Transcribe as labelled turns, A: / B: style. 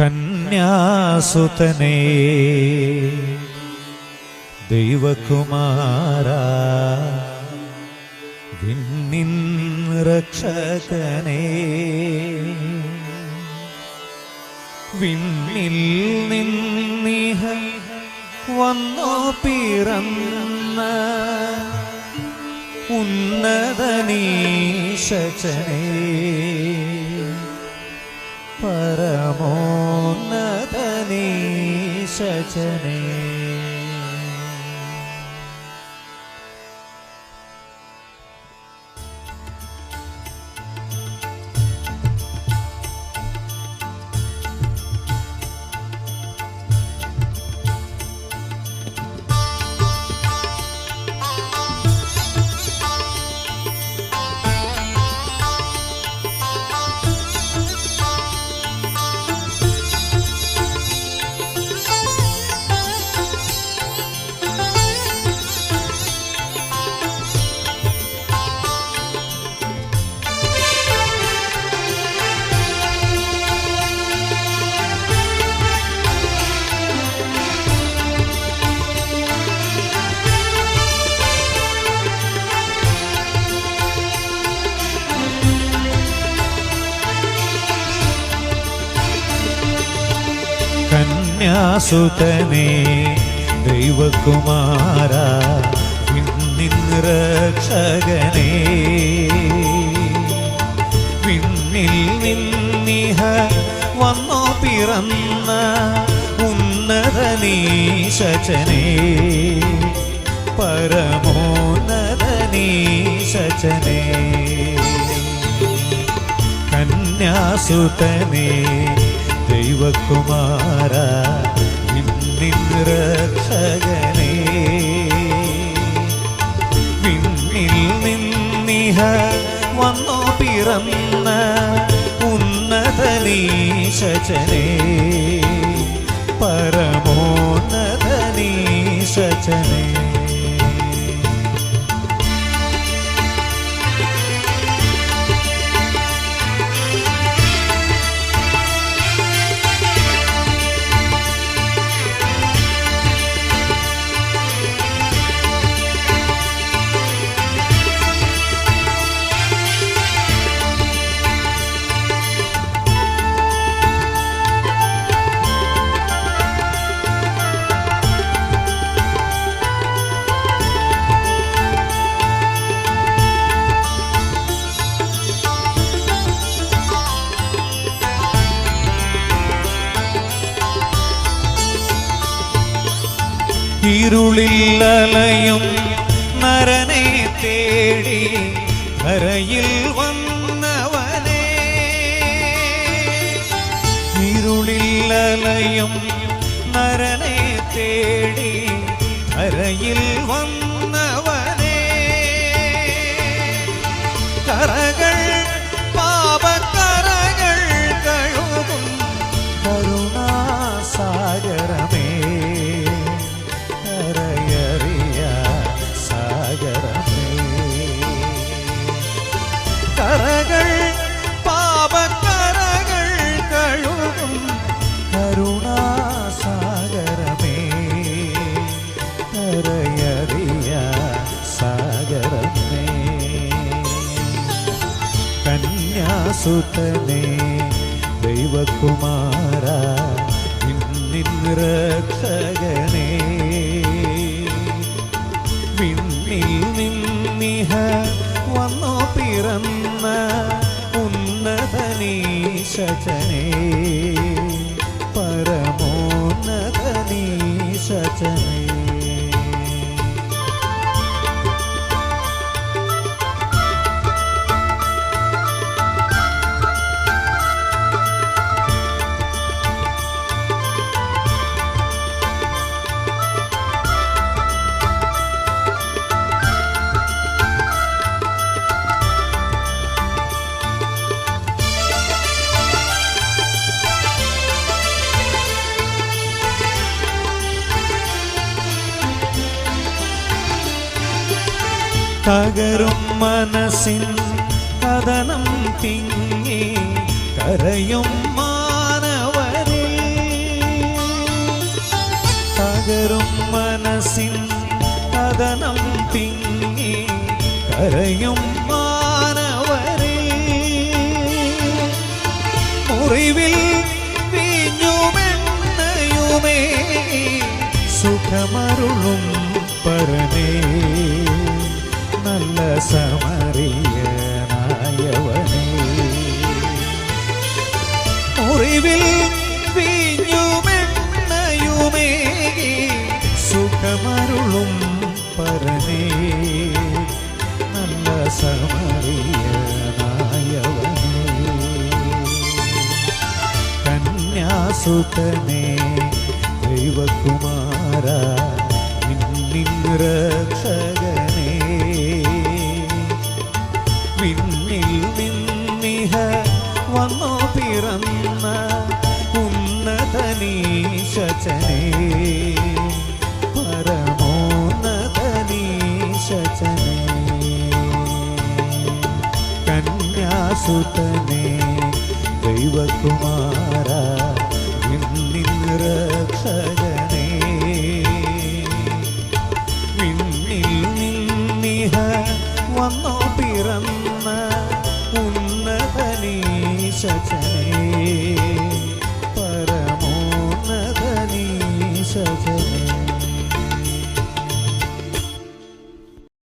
A: കന്യാസുതനേ ദൈവകുമാര വിണ്ണിൻ രക്ഷകനേ. വിണ്ണിൽ നിന്നിഹ വന്നു പിറന്ന ഉന്നതനീശനെ പരമോന്നതനീശനെ കന്യാസുതനേ ദൈവകുമാര വിണ്ണിൻ പിന്നിൽ നിന്നിഹ വന്നു പിറന്ന ഉന്നതനീശനെ പരമോന്നതനീശനെ കന്യാസുതനേ ദൈവകുമാര വിണ്ണിൻ നിന്നിഹ വന്നു പിറന്ന ഉന്നതനീശനെ ഇരുളില്ലലയും നരനെ തേടി കരയിൽ വന്നവനെ. അലയും നരനെ കന്യാസുതനെ ദൈവകുമാര രക്ഷകനേ വിണ്ണിൽ നിന്നിഹ വന്നു പിറന്ന ഉന്നതനീശനെ പരമോന്നതനീശനെ തകരും മനസ്സിൻ കഥനം തിങ്ങി കരയും മാനവരെ. തകരും മനസ്സിൻ കഥനം തിങ്ങി കരയും മാനവരെ. മുറിവിൽ വീഞ്ഞുമെണ്ണയുമേ സുഖമരുളും പരനേ നല്ല സമറിയനായവനേ മുറിവിൽ വീഞ്ഞുമെണ്ണയുമേ സുഖമരുളും പരനേ. നല്ല സമറിയനായവനേ കന്യാസുതനെ ദൈവകുമാര നിന്നിൻ രക്ഷകനെ ഉന്നതനീശനെ പരമോന്നതനീശനെ കന്യാസുതനെ ദൈവകുമാര രക്ഷകനെ വിണ്ണിൽ നിന്നിഹ വന്നോ പിറന്ന ഉന്നതനീശനെ